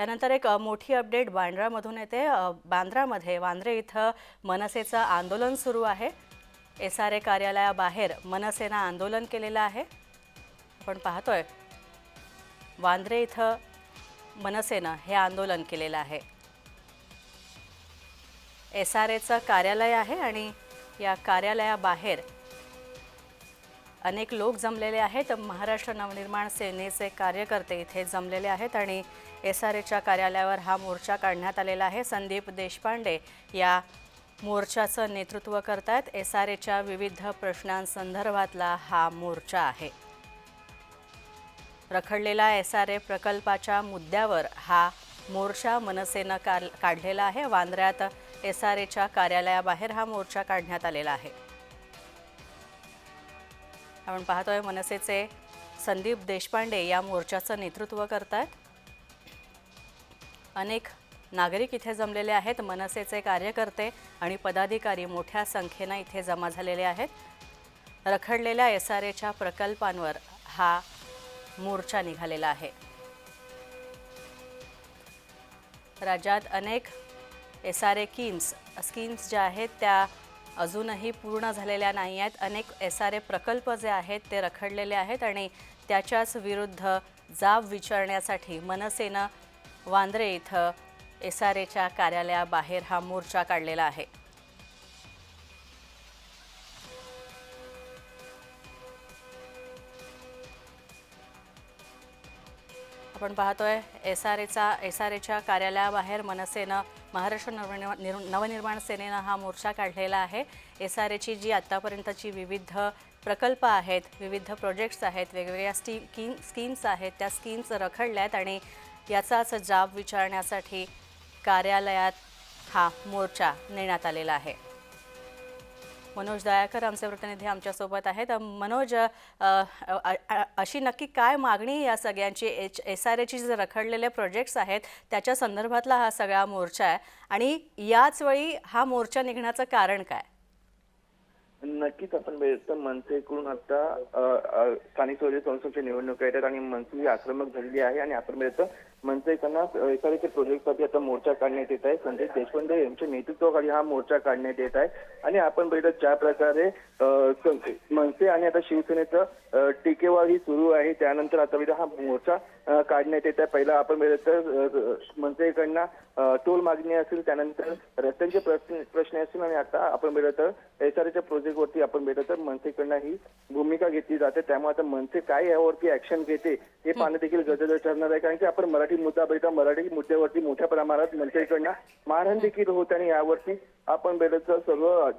त्यानंतर एक मोठी अपडेट बांद्रामधून येते. बांद्रामध्ये वांद्रे इथं मनसेचं आंदोलन सुरू आहे. एस आर ए कार्यालयाबाहेर मनसेनं आंदोलन केलेलं आहे. आपण पाहतोय वांद्रे इथं मनसेनं हे आंदोलन केलेलं आहे. एस आर एचं कार्यालय आहे आणि या कार्यालयाबाहेर अनेक लोक जमलेले आहेत. महाराष्ट्र नवनिर्माण सेनेचे कार्यकर्ते इथे जमलेले आहेत आणि एस आर एच्या कार्यालयावर हा मोर्चा काढण्यात आलेला आहे. संदीप देशपांडे या मोर्चाचं नेतृत्व करतायत. एस आर एच्या विविध प्रश्नांसंदर्भातला हा मोर्चा आहे. रखडलेला एस आर ए प्रकल्पाच्या मुद्द्यावर हा मोर्चा मनसेनं काल काढलेला आहे. वांद्र्यात एस आर एच्या कार्यालयाबाहेर हा मोर्चा काढण्यात आलेला आहे. आपण पाहतोय मनसेचे संदीप देशपांडे या मोर्चाचं नेतृत्व करत आहेत अनेक नागरिक इथे जमलेले आहेत. मनसेचे कार्यकर्ते आणि पदाधिकारी मोठ्या संख्येनं इथे जमा झालेले आहेत. रखडलेल्या एस आर एच्या प्रकल्पांवर हा मोर्चा निघालेला आहे. राज्यात अनेक S R A KIMS schemes ज्या आहेत त्या अजूनही पूर्ण झालेल्या नाही आहेत. अनेक एस आर ए प्रकल्प जे आहेत ते रखडलेले आहेत आणि त्याच्याच विरुद्ध जाब विचारण्यासाठी मनसेनं वांद्रे इथं एस आर एच्या कार्यालयाबाहेर हा मोर्चा काढलेला आहे. आपण पाहतोय एस आर एचा एस आर एच्या कार्यालयाबाहेर मनसेनं महाराष्ट्र नवनिर्माण निर- नवनिर्माण सेनेनं हा मोर्चा काढलेला आहे. एस आर एची जी आत्तापर्यंतची विविध प्रकल्प आहेत विविध प्रोजेक्ट्स आहेत वेगवेगळ्या स्टी की स्कीम्स आहेत त्या स्कीम्स रखडल्या आहेत आणि याचाच जाब विचारण्यासाठी कार्यालयात हा मोर्चा नेण्यात आलेला आहे. मनोज दयाकर आमचे प्रतिनिधी आमच्यासोबत आहेत. मनोज अशी नक्की काय मागणी या सगळ्यांची? एच एस आर एची जे रखडलेले प्रोजेक्ट्स आहेत त्याच्या संदर्भातला हा सगळा मोर्चा आहे. आणि याच वेळी हा मोर्चा निघण्याचं कारण काय? नक्कीच आपण बघितलं मनसेकडून आता स्थानिक स्वराज्य संस्थेची निवडणुका येतात आणि मनसे ही आक्रमक झालेली आहे आणि आपण बघितलं मनसेकडनं एखाद्याचे प्रोजेक्टसाठी आता मोर्चा काढण्यात येत आहे. संदेश देशपांडे यांच्या नेतृत्वाखाली हा मोर्चा काढण्यात येत आहे आणि आपण बघितलं ज्या प्रकारे मनसे आणि आता शिवसेनेचं अ, सुरू आहे त्यानंतर आता बघितलं हा मोर्चा काढण्यात येत आहे. पहिला आपण बघितलं तर मनसेकडनं टोल मागणी असेल त्यानंतर रस्त्यांचे प्रश्न प्रश्न असतील आणि आता आपण बघितलं तर एस आर प्रोजेक्टवरती आपण बघितलं तर मनसेकडनं ही भूमिका घेतली जाते. त्यामुळे आता मनसे काय यावरती ऍक्शन घेते हे पाहणं देखील गरजेचं ठरणार आहे. कारण की आपण मराठी मुद्दा बघितला मराठी मुद्द्यावरती मोठ्या प्रमाणात मनसेकडनं मारहाण देखील होत आणि यावरती आपण बघितलं सर्व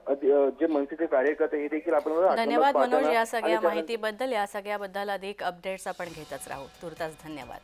जे मनसेचे कार्यकर्ते हे देखील आपण धन्यवाद मनोज या सगळ्या माहितीबद्दल. या सगळ्याबद्दल अधिक अपडेट्स आपण घेतच राहू. तुर्तास धन्यवाद.